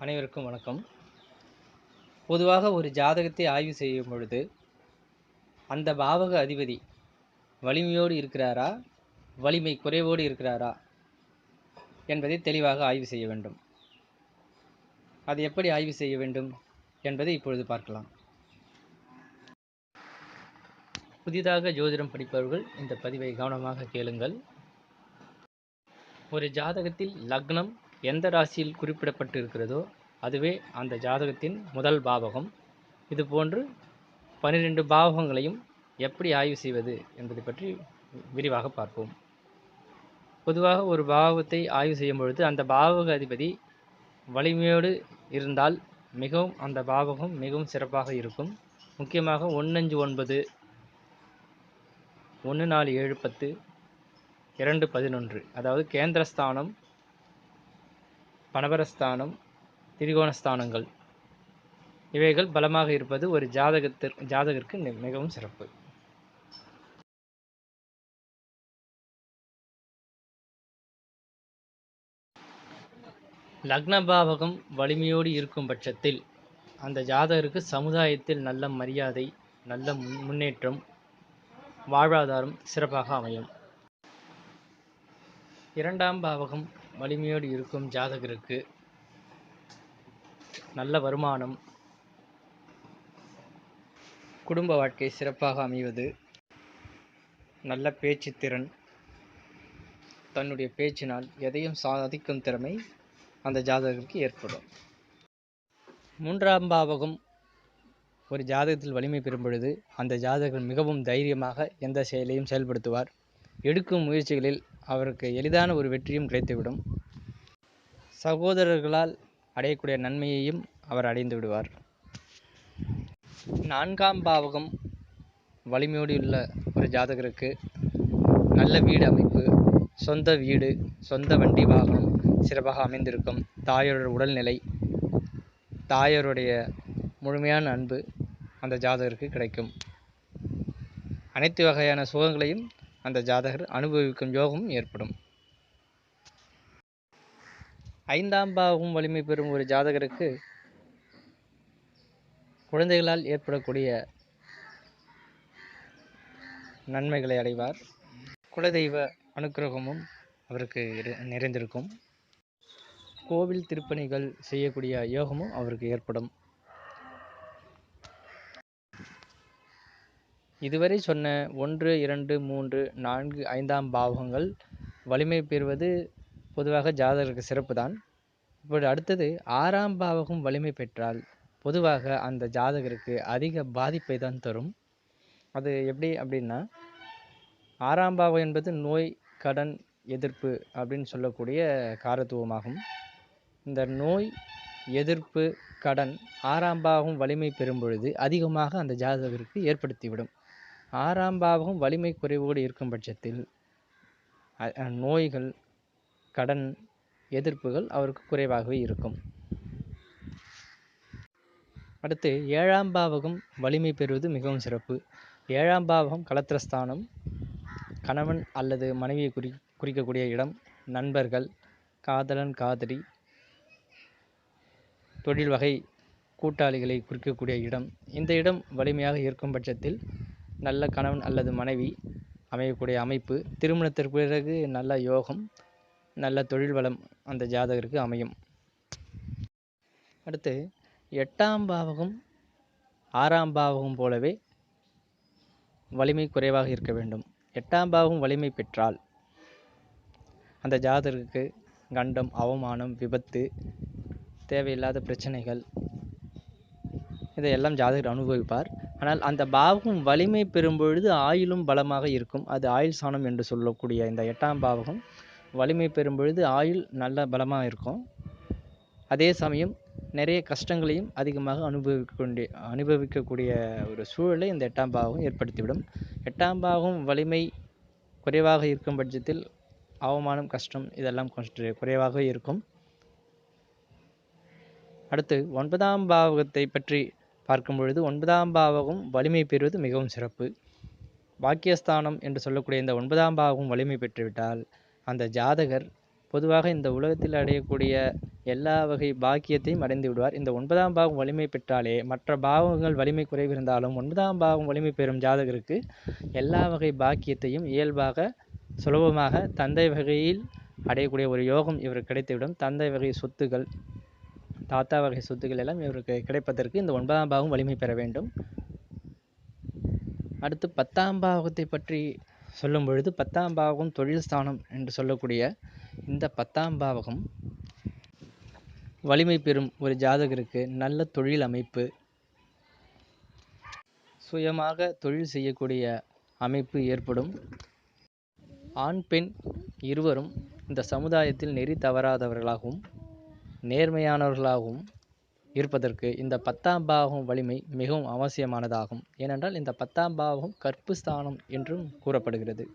அனைவருக்கும் வணக்கம். பொதுவாக ஒரு ஜாதகத்தை ஆய்வு செய்யும் பொழுது அந்த பாவக அதிபதி வலிமையோடு இருக்கிறாரா? வலிமை குறைவோடு இருக்கிறாரா? என்பதை தெளிவாக ஆய்வு செய்ய வேண்டும். அது எப்படி ஆய்வு செய்ய வேண்டும் என்பதை இப்பொழுது பார்க்கலாம். புதிதாக ஜோதிடம் படிப்பவர்கள் இந்த பதிவை கவனமாக கேளுங்கள். ஒரு ஜாதகத்தில் லக்னம் எந்த ராசியில் குறிப்பிடப்பட்டு இருக்கிறதோ அதுவே அந்த ஜாதகத்தின் முதல் பாவகம். இதுபோன்று பன்னிரெண்டு பாவகங்களையும் எப்படி ஆய்வு செய்வது என்பதை பற்றி விரிவாக பார்ப்போம். பொதுவாக ஒரு பாவகத்தை ஆய்வு செய்யும் பொழுது அந்த பாவக அதிபதி வலிமையோடு இருந்தால் மிகவும் அந்த பாவகம் மிகவும் சிறப்பாக இருக்கும். முக்கியமாக ஒன்னஞ்சு ஒன்பது ஒன்று நாலு ஏழு பத்து இரண்டு பதினொன்று. அதாவது கேந்திரஸ்தானம் பணபரஸ்தானம் திரிகோணஸ்தானங்கள். இவைகள் பலமாக இருப்பது ஒரு ஜாதகத்திற்கு ஜாதகருக்கு மிகவும் சிறப்பு. லக்ன பாவகம் வலிமையோடு இருக்கும் பட்சத்தில் அந்த ஜாதகருக்கு சமுதாயத்தில் நல்ல மரியாதை நல்ல முன்- முன்னேற்றம் வாழ்வாதாரம் சிறப்பாக அமையும். இரண்டாம் பாவகம் வலிமையோடு இருக்கும் ஜாதகருக்கு நல்ல வருமானம். குடும்ப வாழ்க்கை சிறப்பாக அமைவது. நல்ல பேச்சு திறன். தன்னுடைய பேச்சினால் எதையும் சாதிக்கும் திறமை அந்த ஜாதகருக்கு ஏற்படும். மூன்றாம் பாவகம் ஒரு ஜாதகத்தில் வலிமை பெறும் பொழுது அந்த ஜாதகர் மிகவும் தைரியமாக எந்த செயலையும் செயல்படுத்துவார். எடுக்கும் முயற்சிகளில் அவருக்கு எளிதான ஒரு வெற்றியும் கிடைத்துவிடும். சகோதரர்களால் அடையக்கூடிய நன்மையையும் அவர் அடைந்து விடுவார். நான்காம் பாவகம் வலிமையோடு உள்ள ஒரு ஜாதகருக்கு நல்ல வீடு அமைப்பு சொந்த வீடு சொந்த வண்டி வாகனம் சிறப்பாக அமைந்திருக்கும். தாயாரோட உடல்நிலை தாயாருடைய முழுமையான அன்பு அந்த ஜாதகருக்கு கிடைக்கும். அனைத்து வகையான சுகங்களையும் அந்த ஜாதகர் அனுபவிக்கும் யோகம் ஏற்படும். ஐந்தாம் பாவம் வலிமை பெறும் ஒரு ஜாதகருக்கு குழந்தைகளால் ஏற்படக்கூடிய நன்மைகளை அடைவார். குலதெய்வ அனுக்கிரகமும் அவருக்கு நிறைந்திருக்கும். கோவில் திருப்பணிகள் செய்யக்கூடிய யோகமும் அவருக்கு ஏற்படும். இதுவரை சொன்ன ஒன்று இரண்டு மூன்று நான்கு ஐந்தாம் பாவங்கள் வலிமை பெறுவது பொதுவாக ஜாதகருக்கு சிறப்பு தான் இப்பொழுது அடுத்தது ஆறாம் பாவகம் வலிமை பெற்றால் பொதுவாக அந்த ஜாதகருக்கு அதிக பாதிப்பை தான் தரும். அது எப்படி அப்படின்னா ஆறாம் பாவம் என்பது நோய் கடன் எதிர்ப்பு அப்படின்னு சொல்லக்கூடிய காரத்துவமாகும். இந்த நோய் எதிர்ப்பு கடன் ஆறாம் பாவம் வலிமை பெறும் பொழுது அதிகமாக அந்த ஜாதகருக்கு ஏற்படுத்திவிடும். ஆறாம் பாவகம் வலிமை குறைவோடு இருக்கும் பட்சத்தில் நோய்கள் கடன் எதிர்ப்புகள் அவருக்கு குறைவாகவே இருக்கும். அடுத்து ஏழாம் பாவகம் வலிமை பெறுவது மிகவும் சிறப்பு. ஏழாம் பாவகம் கலத்திரஸ்தானம் கணவன் அல்லது மனைவியை குறி குறிக்கக்கூடிய இடம் நண்பர்கள் காதலன் காதலி தொழில் வகை கூட்டாளிகளை குறிக்கக்கூடிய இடம். இந்த இடம் வலிமையாக இருக்கும் பட்சத்தில் நல்ல கணவன் அல்லது மனைவி அமையக்கூடிய அமைப்பு. திருமணத்திற்கு பிறகு நல்ல யோகம் நல்ல தொழில் வளம் அந்த ஜாதகருக்கு அமையும். அடுத்து எட்டாம் பாவகம் ஆறாம் பாவகம் போலவே வலிமை குறைவாக இருக்க வேண்டும். எட்டாம் பாவம் வலிமை பெற்றால் அந்த ஜாதகருக்கு கண்டம் அவமானம் விபத்து தேவையில்லாத பிரச்சனைகள் இதையெல்லாம் ஜாதகர் அனுபவிப்பார். ஆனால் அந்த பாவகம் வலிமை பெறும் பொழுது ஆயுளும் பலமாக இருக்கும். அது ஆயுள் சாணம் என்று சொல்லக்கூடிய இந்த எட்டாம் பாவகம் வலிமை பெறும் பொழுது ஆயுள் நல்ல பலமாக இருக்கும். அதே சமயம் நிறைய கஷ்டங்களையும் அதிகமாக அனுபவிக்க அனுபவிக்கக்கூடிய ஒரு சூழலை இந்த எட்டாம் பாவகம் ஏற்படுத்திவிடும். எட்டாம் பாவகம் வலிமை குறைவாக இருக்கும் பட்சத்தில் அவமானம் கஷ்டம் இதெல்லாம் கொஞ்சம் குறைவாக இருக்கும். அடுத்து ஒன்பதாம் பாவகத்தை பற்றி பார்க்கும் பொழுது ஒன்பதாம் பாவகம் வலிமை பெறுவது மிகவும் சிறப்பு. பாக்கியஸ்தானம் என்று சொல்லக்கூடிய இந்த ஒன்பதாம் பாவகம் வலிமை பெற்றுவிட்டால் அந்த ஜாதகர் பொதுவாக இந்த உலகத்தில் அடையக்கூடிய எல்லா வகை பாக்கியத்தையும் அடைந்து விடுவார். இந்த ஒன்பதாம் பாவம் வலிமை பெற்றாலே மற்ற பாவங்கள் வலிமை குறைவு இருந்தாலும் ஒன்பதாம் பாவம் வலிமை பெறும் ஜாதகருக்கு எல்லா வகை பாக்கியத்தையும் இயல்பாக சுலபமாக தந்தை வகையில் அடையக்கூடிய ஒரு யோகம் இவருக்கு கிடைத்துவிடும். தந்தை வகை சொத்துகள் தாத்தா வகை சொத்துக்கள் எல்லாம் இவருக்கு கிடைப்பதற்கு இந்த ஒன்பதாம் பாவம் வலிமை பெற வேண்டும். அடுத்து பத்தாம் பாவத்தை பற்றி சொல்லும் பொழுது பத்தாம் பாவகம் தொழில் ஸ்தானம் என்று சொல்லக்கூடிய இந்த பத்தாம் பாவகம் வலிமை பெறும் ஒரு ஜாதகருக்கு நல்ல தொழில் அமைப்பு சுயமாக தொழில் செய்யக்கூடிய அமைப்பு ஏற்படும். ஆண் பெண் இருவரும் இந்த சமுதாயத்தில் நெறி தவறாதவர்களாகவும் நேர்மையானவர்களாகவும் இருப்பதற்கு இந்த பத்தாம் பாவகம் வலிமை மிகவும் அவசியமானதாகும். ஏனென்றால் இந்த பத்தாம் பாவகம் கற்பு ஸ்தானம் என்றும் கூறப்படுகிறது.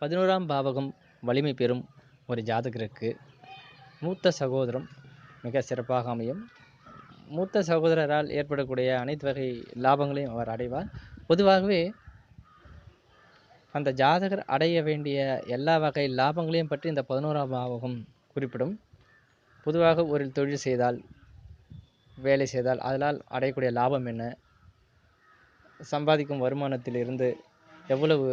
பதினோராம் பாவகம் வலிமை பெறும் ஒரு ஜாதகருக்கு மூத்த சகோதரம் மிக சிறப்பாக அமையும். மூத்த சகோதரரால் ஏற்படக்கூடிய அனைத்து வகை லாபங்களையும் அவர் அடைவார். பொதுவாகவே அந்த ஜாதகர் அடைய வேண்டிய எல்லா வகை லாபங்களையும் பற்றி இந்த பதினோராம் பாவகம் குறிப்பிடும். பொதுவாக ஒரு தொழில் செய்தால் வேலை செய்தால் அதனால் அடையக்கூடிய லாபம் என்ன? சம்பாதிக்கும் வருமானத்திலிருந்து எவ்வளவு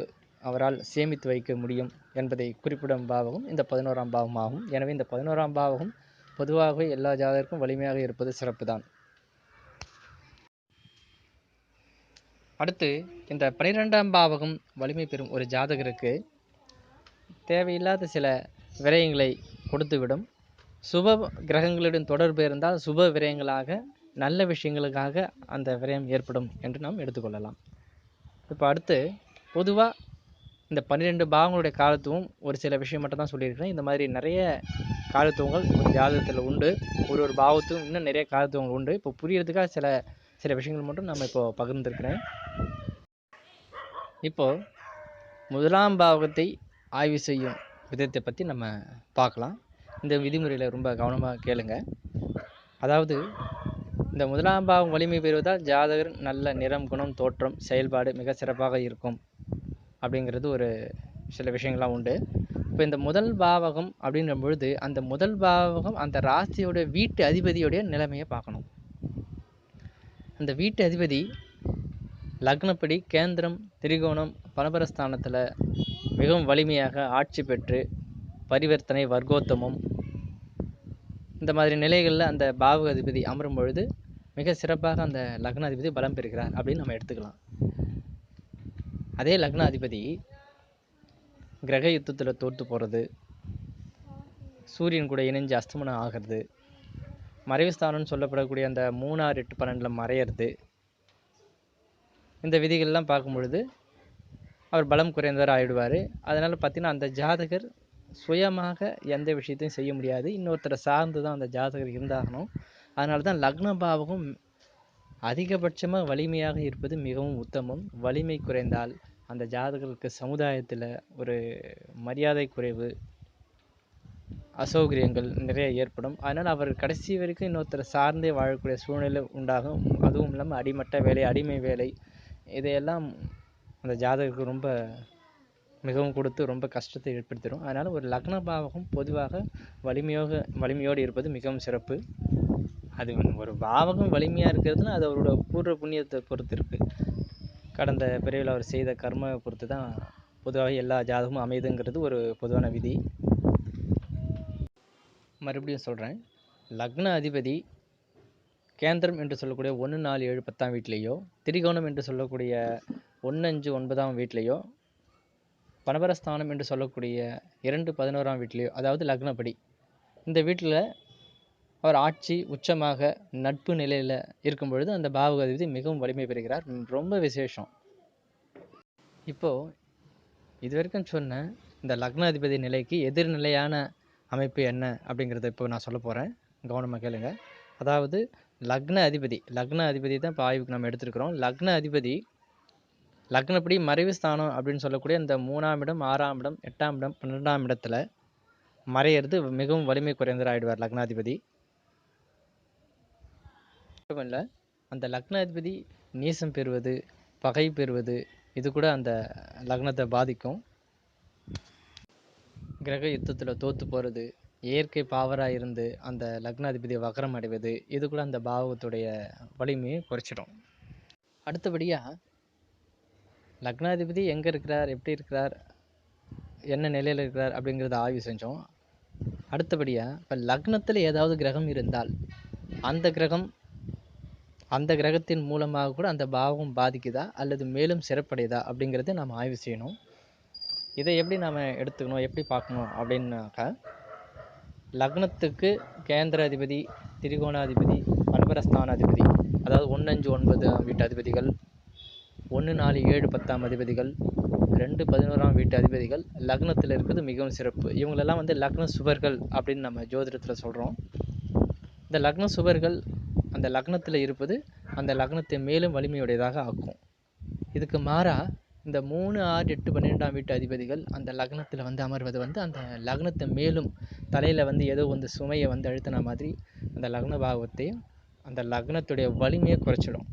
அவரால் சேமித்து வைக்க முடியும் என்பதை குறிப்பிடும் பாவகம் இந்த பதினோராம் பாவமாகும் எனவே இந்த பதினோராம் பாவகம் பொதுவாகவே எல்லா ஜாதகருக்கும் வலிமையாக இருப்பது சிறப்பு தான் அடுத்து இந்த பனிரெண்டாம் பாவகம் வலிமை பெறும் ஒரு ஜாதகருக்கு தேவையில்லாத சில விரயங்களை கொடுத்துவிடும். சுப கிரகங்களுடன் தொடர்பு இருந்தால் சுப விரயங்களாக நல்ல விஷயங்களுக்காக அந்த விரயம் ஏற்படும் என்று நாம் எடுத்துக்கொள்ளலாம். இப்போ அடுத்து பொதுவாக இந்த பன்னிரெண்டு பாவங்களுடைய காலத்துவம் ஒரு சில விஷயம் மட்டும் தான் சொல்லியிருக்கிறேன். இந்த மாதிரி நிறைய காலத்துவங்கள் ஒரு ஜாதகத்தில் உண்டு. ஒரு ஒரு பாவத்தும் இன்னும் நிறைய காலத்துவங்கள் உண்டு. இப்போ புரியறதுக்காக சில சில விஷயங்கள் மட்டும் நம்ம இப்போ பகிர்ந்துருக்கிறேன். இப்போ முதலாம் பாவகத்தை ஆய்வு செய்யும் விதத்தை பற்றி நம்ம பார்க்கலாம். இந்த விதிமுறையில் ரொம்ப கவனமாக கேளுங்க. அதாவது இந்த முதலாம் பாவம் வலிமை பெறுவதால் ஜாதகர் நல்ல நிறம் குணம் தோற்றம் செயல்பாடு மிக சிறப்பாக இருக்கும். அப்படிங்கிறது ஒரு சில விஷயங்கள்லாம் உண்டு. இப்போ இந்த முதல் பாவகம் அப்படின்ற பொழுது அந்த முதல் பாவகம் அந்த ராசியோட வீட்டு அதிபதியோடைய நிலைமையை பார்க்கணும். அந்த வீட்டு அதிபதி லக்னப்படி கேந்திரம் திரிகோணம் பரபரஸ்தானத்தில் மிகவும் வலிமையாக ஆட்சி பெற்று பரிவர்த்தனை வர்க்கோத்தமம் இந்த மாதிரி நிலைகளில் அந்த பாவக அதிபதி அமரும் பொழுது மிக சிறப்பாக அந்த லக்ன அதிபதி பலம் பெறுகிறார் அப்படின்னு நம்ம எடுத்துக்கலாம். அதே லக்ன அதிபதி கிரக யுத்தத்தில் தோற்று போகிறது சூரியன் கூட இணைஞ்சு அஸ்தமனம் ஆகிறது மறைவுஸ்தானம்னு சொல்லப்படக்கூடிய அந்த மூணாறு எட்டு பன்னெண்டில் மறையிறது இந்த விதிகள்லாம் பார்க்கும் பொழுது அவர் பலம் குறைந்தவர் ஆகிடுவார் அதனால் பார்த்தீங்கன்னா அந்த ஜாதகர் சுயமாக எந்த விஷயத்தையும் செய்ய முடியாது. இன்னொருத்தரை சார்ந்து தான் அந்த ஜாதகர் இருந்தாகணும். அதனால தான் லக்ன பாவகம் அதிகபட்சமாக வலிமையாக இருப்பது மிகவும் உத்தமம். வலிமை குறைந்தால் அந்த ஜாதகருக்கு சமுதாயத்தில் ஒரு மரியாதை குறைவு அசௌகரியங்கள் நிறைய ஏற்படும். அதனால் அவர் கடைசி வரைக்கும் இன்னொருத்தரை சார்ந்தே வாழக்கூடிய சூழ்நிலை உண்டாகும். அதுவும் இல்லாமல் அடிமட்ட வேலை அடிமை வேலை இதையெல்லாம் அந்த ஜாதகருக்கு ரொம்ப மிகவும் கொடுத்து ரொம்ப கஷ்டத்தை ஏற்படுத்திடும். அதனால் ஒரு லக்ன பாவகம் பொதுவாக வலிமையோக வலிமையோடு இருப்பது மிகவும் சிறப்பு. அது ஒரு பாவகம் வலிமையாக இருக்கிறதுனா அது அவரோட பூர்வ புண்ணியத்தை பொறுத்து இருக்குது கடந்த பிறவியில் அவர் செய்த கர்ம பொறுத்து தான் பொதுவாக எல்லா ஜாதகமும் அமையுதுங்கிறது ஒரு பொதுவான விதி. மறுபடியும் சொல்கிறேன் லக்ன அதிபதி கேந்திரம் என்று சொல்லக்கூடிய ஒன்று நாலு ஏழு பத்தாம் வீட்லேயோ திரிகோணம் என்று சொல்லக்கூடிய ஒன்று அஞ்சு ஒன்பதாம் வீட்லேயோ பனபரஸ்தானம் என்று சொல்லக்கூடிய இரண்டு பதினோராம் வீட்லேயோ அதாவது லக்னப்படி. இந்த வீட்டில் அவர் ஆட்சி உச்சமாக நட்பு நிலையில் இருக்கும் பொழுது அந்த பாவக அதிபதி மிகவும் வலிமை பெறுகிறார். ரொம்ப விசேஷம். இப்போது இது வரைக்கும் சொன்ன இந்த லக்ன அதிபதி நிலைக்கு எதிர்நிலையான அமைப்பு என்ன அப்படிங்கிறத இப்போ நான் சொல்ல போகிறேன் கவனமாக கேளுங்க. அதாவது லக்ன அதிபதி லக்ன அதிபதி தான் இப்போ ஆய்வுக்கு நம்ம எடுத்துருக்கிறோம். லக்ன அதிபதி லக்னப்படி மறைவு ஸ்தானம் அப்படின்னு சொல்லக்கூடிய இந்த மூணாம் இடம் ஆறாம் இடம் எட்டாம் இடம் பன்னெண்டாம் இடத்துல மறையிறது மிகவும் வலிமை குறைந்தராகிடுவார் ஆயிடுவார் லக்னாதிபதி. இல்லை அந்த லக்னாதிபதி நீசம் பெறுவது பகை பெறுவது இது கூட அந்த லக்னத்தை பாதிக்கும். கிரக யுத்தத்தில் தோற்று போகிறது இயற்கை பாவராக இருந்து அந்த லக்னாதிபதி வக்ரம் அடைவது இது கூட அந்த பாவகத்துடைய வலிமையை குறைச்சிடும். அடுத்தபடியாக லக்னாதிபதி எங்கே இருக்கிறார் எப்படி இருக்கிறார் என்ன நிலையில் இருக்கிறார் அப்படிங்கிறத ஆய்வு செஞ்சோம். அடுத்தபடியாக இப்போ லக்னத்தில் ஏதாவது கிரகம் இருந்தால் அந்த கிரகம் அந்த கிரகத்தின் மூலமாக கூட அந்த பாவம் பாதிக்குதா அல்லது மேலும் சிறப்படையுதா அப்படிங்கிறத நாம் ஆய்வு செய்யணும். இதை எப்படி நாம் எடுத்துக்கணும் எப்படி பார்க்கணும் அப்படின்னாக்கா லக்னத்துக்கு கேந்திராதிபதி திரிகோணாதிபதி பரபரஸ்தானாதிபதி அதாவது ஒன்று அஞ்சு ஒன்பது வீட்டு அதிபதிகள் ஒன்று நாலு ஏழு பத்தாம் அதிபதிகள் ரெண்டு பதினோராம் வீட்டு அதிபதிகள் லக்னத்தில் இருக்கிறது மிகவும் சிறப்பு. இவங்களெல்லாம் வந்து லக்ன சுவர்கள் அப்படின்னு நம்ம ஜோதிடத்தில் சொல்கிறோம் இந்த லக்ன சுவர்கள் அந்த லக்னத்தில் இருப்பது அந்த லக்னத்தை மேலும் வலிமையுடையதாக ஆக்கும். இதுக்கு மாறாக இந்த மூணு ஆறு எட்டு பன்னிரெண்டாம் வீட்டு அதிபதிகள் அந்த லக்னத்தில் வந்து அமர்வது வந்து அந்த லக்னத்தை மேலும் தலையில் வந்து ஏதோ வந்து சுமையை வந்து அழுத்தின மாதிரி அந்த லக்ன பாவத்தையும் அந்த லக்னத்துடைய வலிமையை குறைச்சிடும்.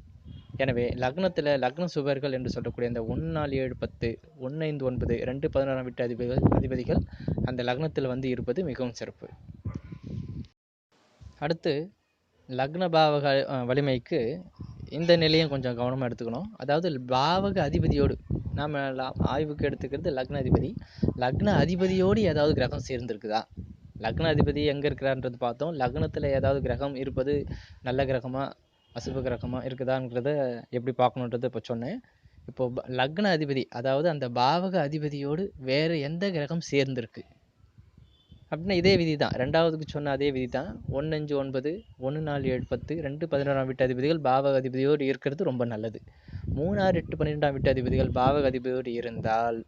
எனவே லக்னத்தில் லக்ன சுவர்கள் என்று சொல்லக்கூடிய இந்த ஒன்று நாலு ஏழு பத்து ஒன்று ஐந்து ஒன்பது ரெண்டு பதினாறாம் வீட்டு அதிபதிகள் அதிபதிகள் அந்த லக்னத்தில் வந்து இருப்பது மிகவும் சிறப்பு. அடுத்து லக்ன பாவக வலிமைக்கு இந்த நிலையும் கொஞ்சம் கவனமாக எடுத்துக்கணும். அதாவது பாவக அதிபதியோடு நாம் ஆய்வுக்கு எடுத்துக்கிறது லக்ன அதிபதி. லக்ன அதிபதியோடு ஏதாவது கிரகம் சேர்ந்துருக்குதா? லக்ன அதிபதி எங்கே இருக்கிறான்றது பார்த்தோம். லக்னத்தில் ஏதாவது கிரகம் இருப்பது நல்ல கிரகமாக அசுப கிரகமாக இருக்குதாங்கிறத எப்படி பார்க்கணுன்றத இப்போ சொன்னேன். இப்போது ப- லக்ன அதிபதி அதாவது அந்த பாவக அதிபதியோடு வேறு எந்த கிரகம் சேர்ந்திருக்கு? அப்படின்னா இதே விதி தான் ரெண்டாவதுக்கு சொன்ன அதே விதி தான் ஒன்று அஞ்சு ஒன்பது ஒன்று நாலு ஏழு பத்து ரெண்டு பதினோராம் வீட்டு அதிபதிகள் பாவக அதிபதியோடு இருக்கிறது ரொம்ப நல்லது. மூணாறு எட்டு பன்னிரெண்டாம் வீட்டு அதிபதிகள் பாவக அதிபதியோடு இருந்தால்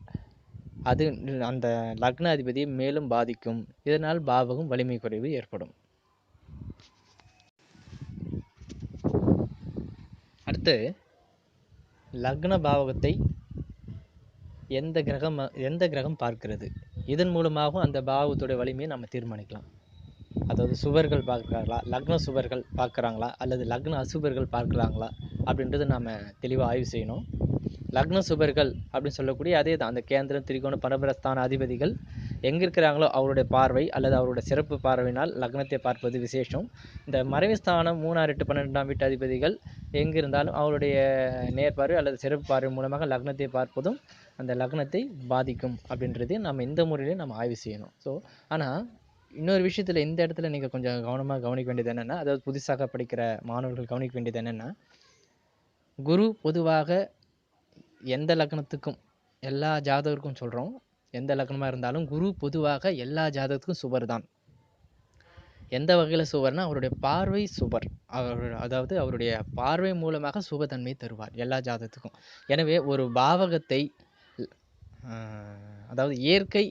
அது அந்த லக்ன அதிபதியை மேலும் பாதிக்கும். இதனால் பாவகம் வலிமை குறைவு ஏற்படும். அடுத்து லக்ன பாவகத்தை எந்த கிரகம் எந்த கிரகம் பார்க்கிறது? இதன் மூலமாகவும் அந்த பாவகத்துடைய வலிமையை நம்ம தீர்மானிக்கலாம். அதாவது சுவர்கள் பார்க்குறாங்களா லக்ன சுவர்கள் பார்க்குறாங்களா? அல்லது லக்ன அசுபர்கள் பார்க்குறாங்களா? அப்படின்றத நாம் தெளிவாக ஆய்வு செய்யணும். லக்ன சுபர்கள் அப்படின்னு சொல்லக்கூடிய அதே தான். அந்த கேந்திரம் திரிகோணம் பரபரஸ்தான அதிபதிகள் எங்கே இருக்கிறாங்களோ அவருடைய பார்வை அல்லது அவருடைய சிறப்பு பார்வையினால் லக்னத்தை பார்ப்பது விசேஷம். இந்த மறைவுஸ்தானம் மூணாறு எட்டு பன்னெண்டாம் வீட்டு அதிபதிகள் எங்கே இருந்தாலும் அவருடைய நேர்பார்வை அல்லது சிறப்பு பார்வை மூலமாக லக்னத்தை பார்ப்பதும் அந்த லக்னத்தை பாதிக்கும் அப்படின்றது நம்ம இந்த முறையிலே நம்ம ஆய்வு செய்யணும். ஸோ ஆனால் இன்னொரு விஷயத்தில் இந்த இடத்துல நீங்கள் கொஞ்சம் கவனமாக கவனிக்க வேண்டியது என்னென்னா அதாவது புதுசாக படிக்கிற மாணவர்கள் கவனிக்க வேண்டியது என்னென்னா குரு பொதுவாக எந்த லக்னத்துக்கும் எல்லா ஜாதகருக்கும் சொல்கிறோம் எந்த லக்னமாக இருந்தாலும் குரு பொதுவாக எல்லா ஜாதகத்துக்கும் சுபர் தான். எந்த வகையில் சுபர்னா அவருடைய பார்வை சுபர் அவர் அதாவது அவருடைய பார்வை மூலமாக சுபத்தன்மை தருவார் எல்லா ஜாதகத்துக்கும். எனவே ஒரு பாவகத்தை அதாவது இயற்கை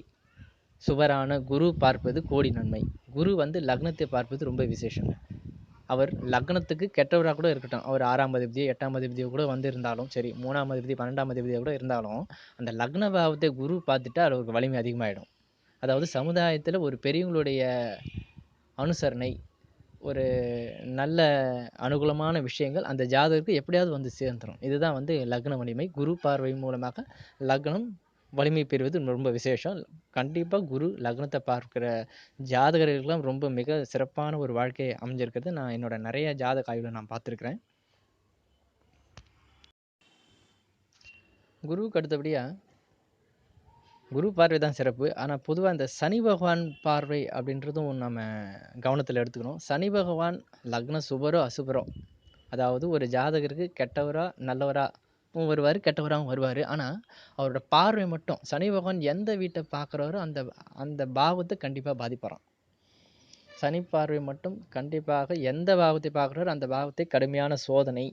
சுபரான குரு பார்ப்பது கோடி நன்மை. குரு வந்து லக்னத்தை பார்ப்பது ரொம்ப விசேஷங்க. அவர் லக்னத்துக்கு கெட்டவராக கூட இருக்கட்டும். அவர் ஆறாம் அதிபதியோ எட்டாம் அதிபதியோ கூட வந்து இருந்தாலும் சரி மூணாம் அதிபதி பன்னெண்டாம் அதிபதியாக கூட இருந்தாலும் அந்த லக்ன பாவத்தை குரு பார்த்துட்டா அவருக்கு வலிமை அதிகமாகிடும் அதாவது சமுதாயத்தில் ஒரு பெரியவங்களுடைய அனுசரணை ஒரு நல்ல அனுகூலமான விஷயங்கள் அந்த ஜாதகருக்கு எப்படியாவது வந்து சேர்ந்துடும் இதுதான் வந்து லக்ன வலிமை. குரு பார்வை மூலமாக லக்னம் வலிமை பெறுவது ரொம்ப விசேஷம். கண்டிப்பாக குரு லக்னத்தை பார்க்கிற ஜாதகர்களுக்கெல்லாம் ரொம்ப மிக சிறப்பான ஒரு வாழ்க்கை அமைஞ்சிருக்கிறது. நான் என்னோட நிறைய ஜாதக ஆய்வில் நான் பார்த்துருக்குறேன். குருவுக்கு அடுத்தபடியாக குரு பார்வை தான் சிறப்பு. ஆனால் பொதுவாக இந்த சனி பகவான் பார்வை அப்படின்றதும் நம்ம கவனத்தில் எடுத்துக்கணும். சனி பகவான் லக்ன சுபரோ அசுபரோ. அதாவது ஒரு ஜாதகருக்கு கெட்டவரா நல்லவரா நல்லவராகவும் வருவார் கெட்டவராகவும் வருவார். ஆனால் அவரோட பார்வை மட்டும் சனி பகவான் எந்த வீட்டை பார்க்குறாரோ அந்த அந்த பாவத்தை கண்டிப்பாக பாதிப்பாராம். சனி பார்வை மட்டும் கண்டிப்பாக எந்த பாவத்தை பார்க்குறாரோ அந்த பாவத்தை கடுமையான சோதனை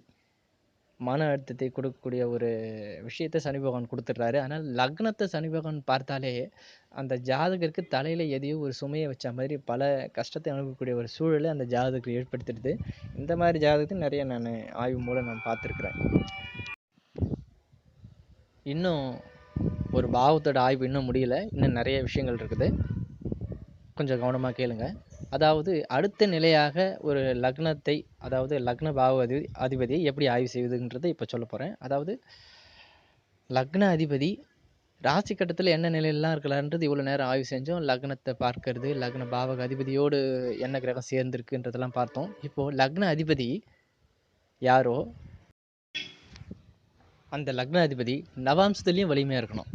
மன அழுத்தத்தை கொடுக்கக்கூடிய ஒரு விஷயத்தை சனி பகவான் கொடுத்துட்றாரு. ஆனால் லக்னத்தை சனி பகவான் பார்த்தாலே அந்த ஜாதகருக்கு தலையில் எதையோ ஒரு சுமையை வச்ச மாதிரி பல கஷ்டத்தை அனுப்பக்கூடிய ஒரு சூழலை அந்த ஜாதகருக்கு ஏற்படுத்திடுது. இந்த மாதிரி ஜாதகத்தை நிறைய நான் ஆய்வு மூலம் நான் பார்த்துருக்குறேன். இன்னும் ஒரு பாவத்தோட ஆய்வு இன்னும் முடியல. இன்னும் நிறைய விஷயங்கள் இருக்குது. கொஞ்சம் கவனமாக கேளுங்க. அதாவது அடுத்த நிலையாக ஒரு லக்னத்தை அதாவது லக்ன பாவ அதி அதிபதியை எப்படி ஆய்வு செய்வதுன்றதை இப்போ சொல்ல போகிறேன் அதாவது லக்ன அதிபதி ராசி கட்டத்தில் என்ன நிலையிலலாம் இருக்கலான்றது இவ்வளோ நேரம் ஆய்வு செஞ்சோம். லக்னத்தை பார்க்கறது லக்ன பாவக அதிபதியோடு என்ன கிரகம் சேர்ந்துருக்குன்றதெல்லாம் பார்த்தோம். இப்போது லக்ன அதிபதி யாரோ அந்த லக்ன அதிபதி நவாம்சத்துலேயும் வலிமையாக இருக்கணும்.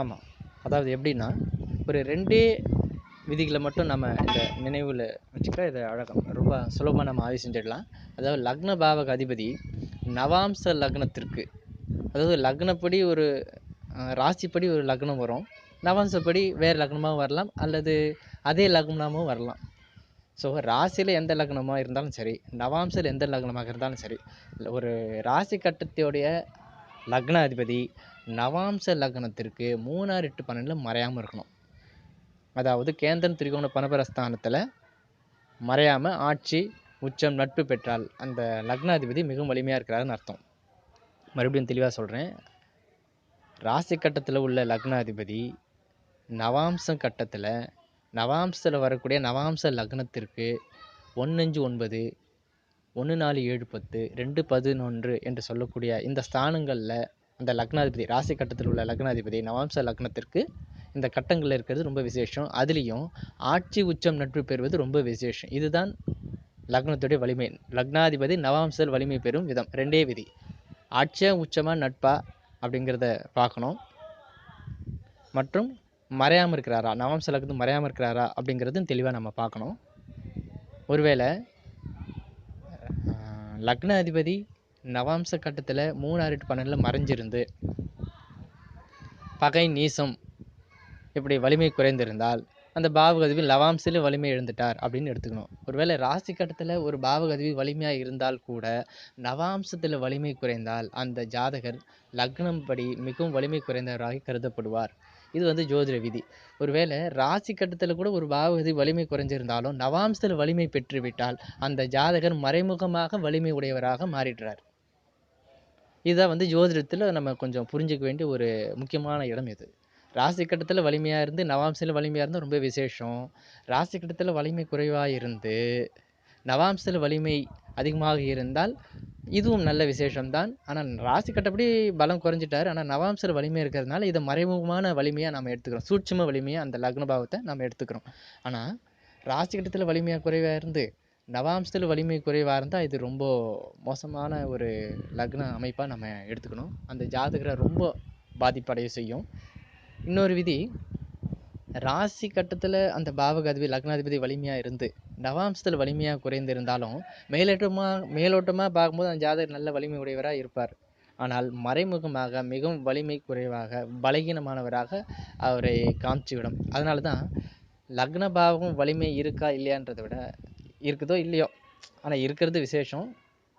ஆமாம் அதாவது எப்படின்னா ஒரு ரெண்டே விதிகளை மட்டும் நம்ம இந்த நினைவில் வச்சுக்கிட்டா இதை அழகம். ரொம்ப சுலபமாக நம்ம ஆய்வு செஞ்சிடலாம். அதாவது லக்ன பாவக அதிபதி நவாம்ச லக்னத்திற்கு அதாவது லக்னப்படி ஒரு ராசிப்படி ஒரு லக்னம் வரும். நவாம்சப்படி வேறு லக்னமாகவும் வரலாம். அல்லது அதே லக்னமாகவும் வரலாம். ஸோ ராசியில் எந்த லக்னமாக இருந்தாலும் சரி நவாம்சில் எந்த லக்னமாக இருந்தாலும் சரி ஒரு ராசி கட்டத்தோடைய லக்னாதிபதி நவாம்ச லக்னத்திற்கு மூணாறு எட்டு பன்னெண்டில் மறையாமல் இருக்கணும். அதாவது கேந்திரன் திரிகோண பணபரஸ்தானத்தில் மறையாமல் ஆட்சி உச்சம் நட்பு பெற்றால் அந்த லக்னாதிபதி மிகவும் வலிமையாக இருக்கிறாருன்னு அர்த்தம். மறுபடியும் தெளிவாக சொல்கிறேன் ராசி கட்டத்தில் உள்ள லக்னாதிபதி நவாம்சம் கட்டத்தில் நவாம்சத்தில் வரக்கூடிய நவாம்ச லக்னத்திற்கு ஒன்று அஞ்சு ஒன்பது ஒன்று நாலு ஏழு பத்து ரெண்டு பதினொன்று என்று சொல்லக்கூடிய இந்த ஸ்தானங்களில் அந்த லக்னாதிபதி ராசி கட்டத்தில் உள்ள லக்னாதிபதி நவாம்ச லக்னத்திற்கு இந்த கட்டங்களில் இருக்கிறது ரொம்ப விசேஷம். அதுலேயும் ஆட்சி உச்சம் நட்பு பெறுவது ரொம்ப விசேஷம். இதுதான் லக்னத்துடைய வலிமை. லக்னாதிபதி நவாம்சல் வலிமை பெறும் விதம். ரெண்டே விதி. ஆட்சியாக உச்சமா நட்பா அப்படிங்கிறத பார்க்கணும். மற்றும் மறையாமல் இருக்கிறாரா? நவாம்ச லக்னத்து மறையாமல் இருக்கிறாரா? அப்படிங்கிறதும் தெளிவாக நம்ம பார்க்கணும். ஒருவேளை லக்ன அதிபதி நவாம்ச கட்டத்தில் மூணு ஆறு எட்டு பன்னெண்டில் மறைஞ்சிருந்து பகை நீசம் இப்படி வலிமை குறைந்திருந்தால் அந்த பாவகதிவி லவாம்சில் வலிமை இழந்துட்டார் அப்படின்னு எடுத்துக்கணும். ஒருவேளை ராசி கட்டத்தில் ஒரு பாவகதிவி வலிமையாக இருந்தால் கூட நவாம்சத்தில் வலிமை குறைந்தால் அந்த ஜாதகர் லக்னம் படி மிகவும் வலிமை குறைந்தவராக கருதப்படுவார். இது வந்து ஜோதிட விதி. ஒருவேளை ராசி கட்டத்தில் கூட ஒரு பாவகதி வலிமை குறைஞ்சிருந்தாலும் நவாம்சத்தில் வலிமை பெற்றுவிட்டால் அந்த ஜாதகர் மறைமுகமாக வலிமை உடையவராக மாறிடுறார். இதுதான் வந்து ஜோதிடத்தில் நம்ம கொஞ்சம் புரிஞ்சிக்க வேண்டிய ஒரு முக்கியமான இடம் இது. ராசி கட்டத்தில் வலிமையாக இருந்து நவாம்சில் வலிமையாக இருந்தால் ரொம்ப விசேஷம். ராசி கட்டத்தில் வலிமை குறைவாக இருந்து நவாம்சில் வலிமை அதிகமாக இருந்தால் இதுவும் நல்ல விசேஷம்தான். ஆனால் ராசி கட்டப்படி பலம் குறைஞ்சிட்டாரு. ஆனால் நவாம்சில் வலிமை இருக்கிறதுனால இதை மறைமுகமான வலிமையாக நம்ம எடுத்துக்கிறோம். சூட்சும வலிமையாக அந்த லக்ன பாவத்தை நம்ம எடுத்துக்கிறோம். ஆனால் ராசி கட்டத்தில் வலிமையாக குறைவாக இருந்து நவாம்சத்தில் வலிமை குறைவாக இருந்தால் இது ரொம்ப மோசமான ஒரு லக்ன அமைப்பாக நம்ம எடுத்துக்கணும். அந்த ஜாதகரை ரொம்ப பாதிப்படைய செய்யும். இன்னொரு விதி ராசி கட்டத்தில் அந்த பாவகாதிபதி லக்னாதிபதி வலிமையாக இருந்து நவாம்சத்தில் வலிமையாக குறைந்திருந்தாலும் மேலோட்டமாக மேலோட்டமாக பார்க்கும்போது அந்த ஜாதகர் நல்ல வலிமை உடையவராக இருப்பார். ஆனால் மறைமுகமாக மிகவும் வலிமை குறைவாக பலகீனமானவராக அவரை காமிச்சுவிடும். அதனால தான் லக்ன பாவகம் வலிமை இருக்கா இல்லையான்றதை விட இருக்குதோ இல்லையோ ஆனால் இருக்கிறது விசேஷம்.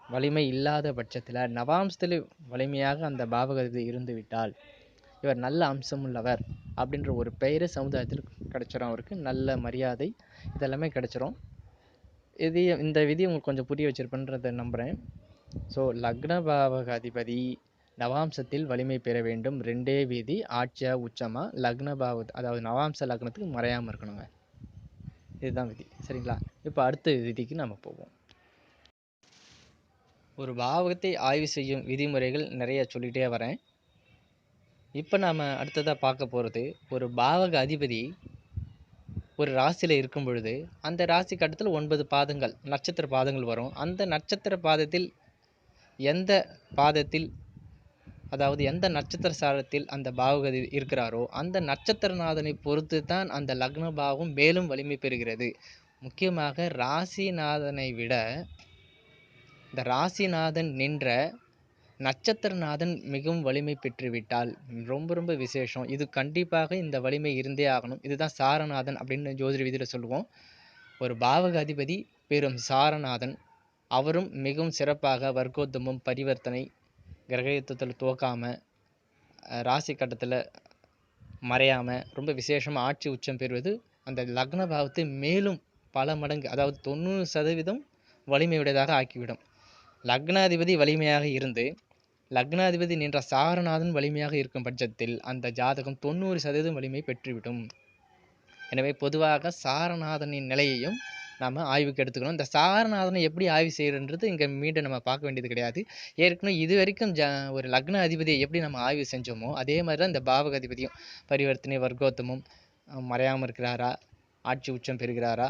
வலிமை இல்லாத பட்சத்தில் நவாம்சத்தில் வலிமையாக அந்த பாவகதிபதி இருந்து விட்டால் இவர் நல்ல அம்சம் உள்ளவர் அப்படின்ற ஒரு பெயரை சமுதாயத்தில் கிடச்சிரும். அவருக்கு நல்ல மரியாதை இதெல்லாமே கிடைச்சிரும். இது இந்த விதி உங்களுக்கு கொஞ்சம் புரிய வச்சிருப்பேன்றதை நம்புகிறேன் ஸோ லக்ன பாவக அதிபதி நவாம்சத்தில் வலிமை பெற வேண்டும். ரெண்டே விதி ஆட்சியா உச்சமாக லக்ன பாவ அதாவது நவாம்ச லக்னத்துக்கு மறையாமல் இருக்கணுங்க. இதுதான் விதி. சரிங்களா? இப்போ அடுத்த விதிக்கு நம்ம போவோம். ஒரு பாவகத்தை ஆய்வு செய்யும் விதிமுறைகள் நிறைய சொல்லிகிட்டே வரேன். இப்போ நாம் அடுத்ததாக பார்க்க போகிறது ஒரு பாவக அதிபதி ஒரு ராசியில் இருக்கும் பொழுது அந்த ராசி கட்டத்தில் ஒன்பது பாதங்கள் நட்சத்திர பாதங்கள் வரும். அந்த நட்சத்திர பாதத்தில் எந்த பாதத்தில் அதாவது எந்த நட்சத்திர சாரத்தில் அந்த பாவகதி இருக்கிறாரோ அந்த நட்சத்திரநாதனை பொறுத்து தான் அந்த லக்ன பாவம் மேலும் வலிமை பெறுகிறது. முக்கியமாக ராசிநாதனை விட இந்த ராசிநாதன் நின்ற நட்சத்திரநாதன் மிகவும் வலிமை பெற்றுவிட்டால் ரொம்ப ரொம்ப விசேஷம். இது கண்டிப்பாக இந்த வலிமை இருந்தே ஆகணும். இதுதான் சாரநாதன் அப்படின்னு ஜோதிட விதியில் சொல்லுவோம். ஒரு பாவக அதிபதி பெரும் சாரநாதன். அவரும் மிகவும் சிறப்பாக வர்க்கோத்தமம் பரிவர்த்தனை கிரகயுத்தத்தில் துவக்காமல் ராசி கட்டத்தில் மறையாமல் ரொம்ப விசேஷமாக ஆட்சி உச்சம் பெறுவது அந்த லக்ன பாவத்தை மேலும் பல மடங்கு அதாவது தொண்ணூறு சதவீதம் வலிமையுடையதாக ஆக்கிவிடும். லக்னாதிபதி வலிமையாக இருந்து லக்னாதிபதி நின்ற சாரநாதன் வலிமையாக இருக்கும் பட்சத்தில் அந்த ஜாதகம் தொண்ணூறு சதவீதம் வலிமை பெற்றுவிடும். எனவே பொதுவாக சாரநாதனின் நிலையையும் நாம் ஆய்வுக்கு எடுத்துக்கணும். இந்த சாரநாதனை எப்படி ஆய்வு செய்கிறன்றது இங்கே மீண்டும் நம்ம பார்க்க வேண்டியது கிடையாது. ஏற்கனவே இது வரைக்கும் ஜ ஒரு லக்ன அதிபதியை எப்படி நம்ம ஆய்வு செஞ்சோமோ அதே மாதிரி தான் இந்த பாவக அதிபதியும் பரிவர்த்தனை வர்க்கோத்தமும் மறையாமல் இருக்கிறாரா? ஆட்சி உச்சம் பெறுகிறாரா?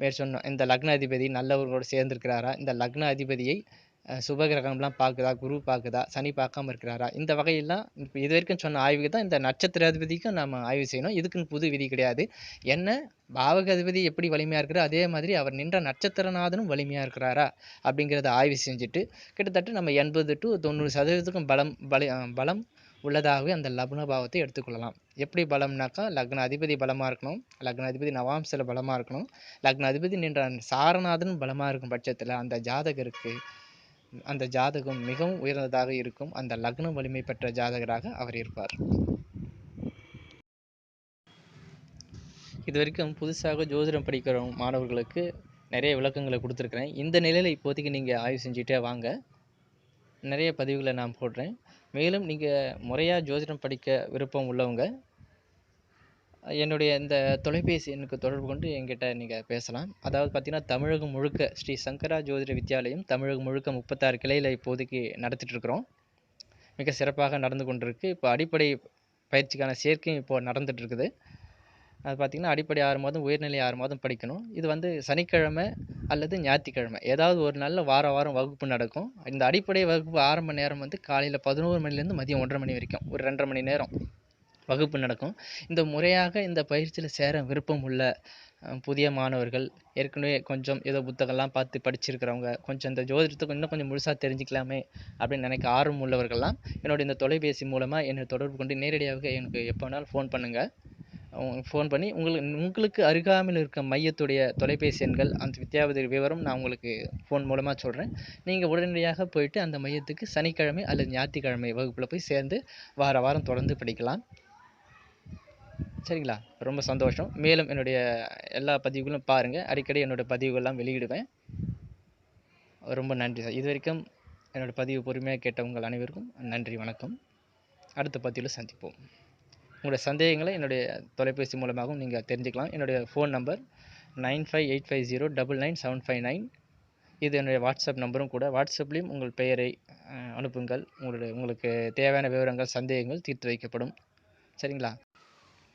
மேற் சொன்ன இந்த லக்ன அதிபதி நல்லவர்களோடு சேர்ந்திருக்கிறாரா? இந்த லக்ன அதிபதியை சுப சுபகிரகம்லாம் பார்க்குதா? குரு பார்க்குதா? சனி பார்க்காம இருக்கிறாரா? இந்த வகையெல்லாம் இப்போ இது வரைக்கும் சொன்ன ஆய்வுக்கு தான் இந்த நட்சத்திர அதிபதிக்கும் நம்ம ஆய்வு செய்யணும். இதுக்குன்னு புது விதி கிடையாது. என்ன? பாவக அதிபதி எப்படி வலிமையாக இருக்கிறார் அதே மாதிரி அவர் நின்ற நட்சத்திரநாதனும் வலிமையாக இருக்கிறாரா? அப்படிங்கிறத ஆய்வு செஞ்சுட்டு கிட்டத்தட்ட நம்ம எண்பது டு தொண்ணூறு சதவீதத்துக்கும் பலம் பலி பலம் உள்ளதாகவே அந்த லக்ன பாவத்தை எடுத்துக்கொள்ளலாம். எப்படி பலம்னாக்கா லக்ன அதிபதி பலமாக இருக்கணும். லக்ன அதிபதி நவாம்சில் பலமாக இருக்கணும். லக்ன அதிபதி நின்ற சாரநாதன் பலமாக இருக்கும் பட்சத்தில் அந்த ஜாதகருக்கு அந்த ஜாதகம் மிகவும் உயர்ந்ததாக இருக்கும். அந்த லக்னம் வலிமை பெற்ற ஜாதகராக அவர் இருப்பார். இது வரைக்கும் புதுசாக ஜோதிடம் படிக்கிற மாணவர்களுக்கு நிறைய விளக்கங்களை கொடுத்துருக்குறேன். இந்த நிலையில் இப்போதைக்கு நீங்கள் ஆய்வு செஞ்சுட்டே வாங்க. நிறைய பதிவுகளை நான் போடுறேன். மேலும் நீங்கள் முறையாக ஜோதிடம் படிக்க விருப்பம் உள்ளவங்க என்னுடைய இந்த தொலைபேசி எண்ணுக்கு தொடர்பு கொண்டு என்கிட்ட நீங்கள் பேசலாம். அதாவது பார்த்தீங்கன்னா தமிழகம் முழுக்க ஸ்ரீ சங்கரா ஜோதிட வித்யாலயம் தமிழகம் முழுக்க முப்பத்தாறு கிளையில் இப்போதைக்கு நடத்திட்டுருக்குறோம் மிக சிறப்பாக நடந்து கொண்டிருக்கு. இப்போ அடிப்படை பயிற்சிக்கான சேர்க்கையும் இப்போ நடந்துகிட்ருக்குது அது பார்த்திங்கன்னா அடிப்படை ஆறு மாதம் உயர்நிலை ஆறு மாதம் படிக்கணும். இது வந்து சனிக்கிழமை அல்லது ஞாயிற்றுக்கிழமை. ஏதாவது ஒரு நாளில் வார வாரம் வகுப்பு நடக்கும். இந்த அடிப்படை வகுப்பு ஆரம்ப நேரம் வந்து காலையில் பதினோரு மணிலேருந்து மதியம் ஒன்றரை மணி வரைக்கும். ஒரு ரெண்டரை மணி நேரம். வகுப்பு நடக்கும். இந்த முறையாக இந்த பயிற்சியில் சேர விருப்பம் உள்ள புதிய மாணவர்கள் ஏற்கனவே கொஞ்சம் ஏதோ புத்தகம்லாம் பார்த்து படிச்சிருக்கிறவங்க கொஞ்சம் இந்த ஜோதிடத்தை இன்னும் கொஞ்சம் முழுசாக தெரிஞ்சுக்கலாமே அப்படின்னு நினைக்க ஆர்வம் உள்ளவர்கள்லாம் என்னோடய இந்த தொலைபேசி மூலமாக என்னை தொடர்பு கொண்டு நேரடியாக எனக்கு எப்போ வேணாலும் ஃபோன் பண்ணுங்கள் ஃபோன் பண்ணி உங்களுக்கு உங்களுக்கு அருகாமையில் இருக்க மையத்துடைய தொலைபேசி எண்கள் அந்த வித்யாபதி விவரம் நான் உங்களுக்கு ஃபோன் மூலமாக சொல்கிறேன் நீங்கள் உடனடியாக போயிட்டு அந்த மையத்துக்கு சனிக்கிழமை அல்லது ஞாயிற்றுக்கிழமை வகுப்பில் போய் சேர்ந்து வார வாரம் தொடர்ந்து படிக்கலாம். சரிங்களா? ரொம்ப சந்தோஷம். மேலும் என்னுடைய எல்லா பதிவுகளும் பாருங்கள் அடிக்கடி என்னோடய பதிவுகள்லாம் வெளியிடுவேன். ரொம்ப நன்றி சார். இது வரைக்கும் என்னோட பதிவு பொறுமையாக கேட்ட உங்கள் அனைவருக்கும் நன்றி வணக்கம். அடுத்த பதிவில் சந்திப்போம். உங்களுடைய சந்தேகங்களை என்னுடைய தொலைபேசி மூலமாகவும் நீங்கள் தெரிஞ்சுக்கலாம். என்னுடைய phone number nine five eight five zero double nine seven five nine இது என்னுடைய வாட்ஸ்அப் நம்பரும் கூட. வாட்ஸ்அப்லேயும் உங்கள் பெயரை அனுப்புங்கள். உங்களுடைய உங்களுக்கு தேவையான விவரங்கள் சந்தேகங்கள் தீர்த்து வைக்கப்படும். சரிங்களா?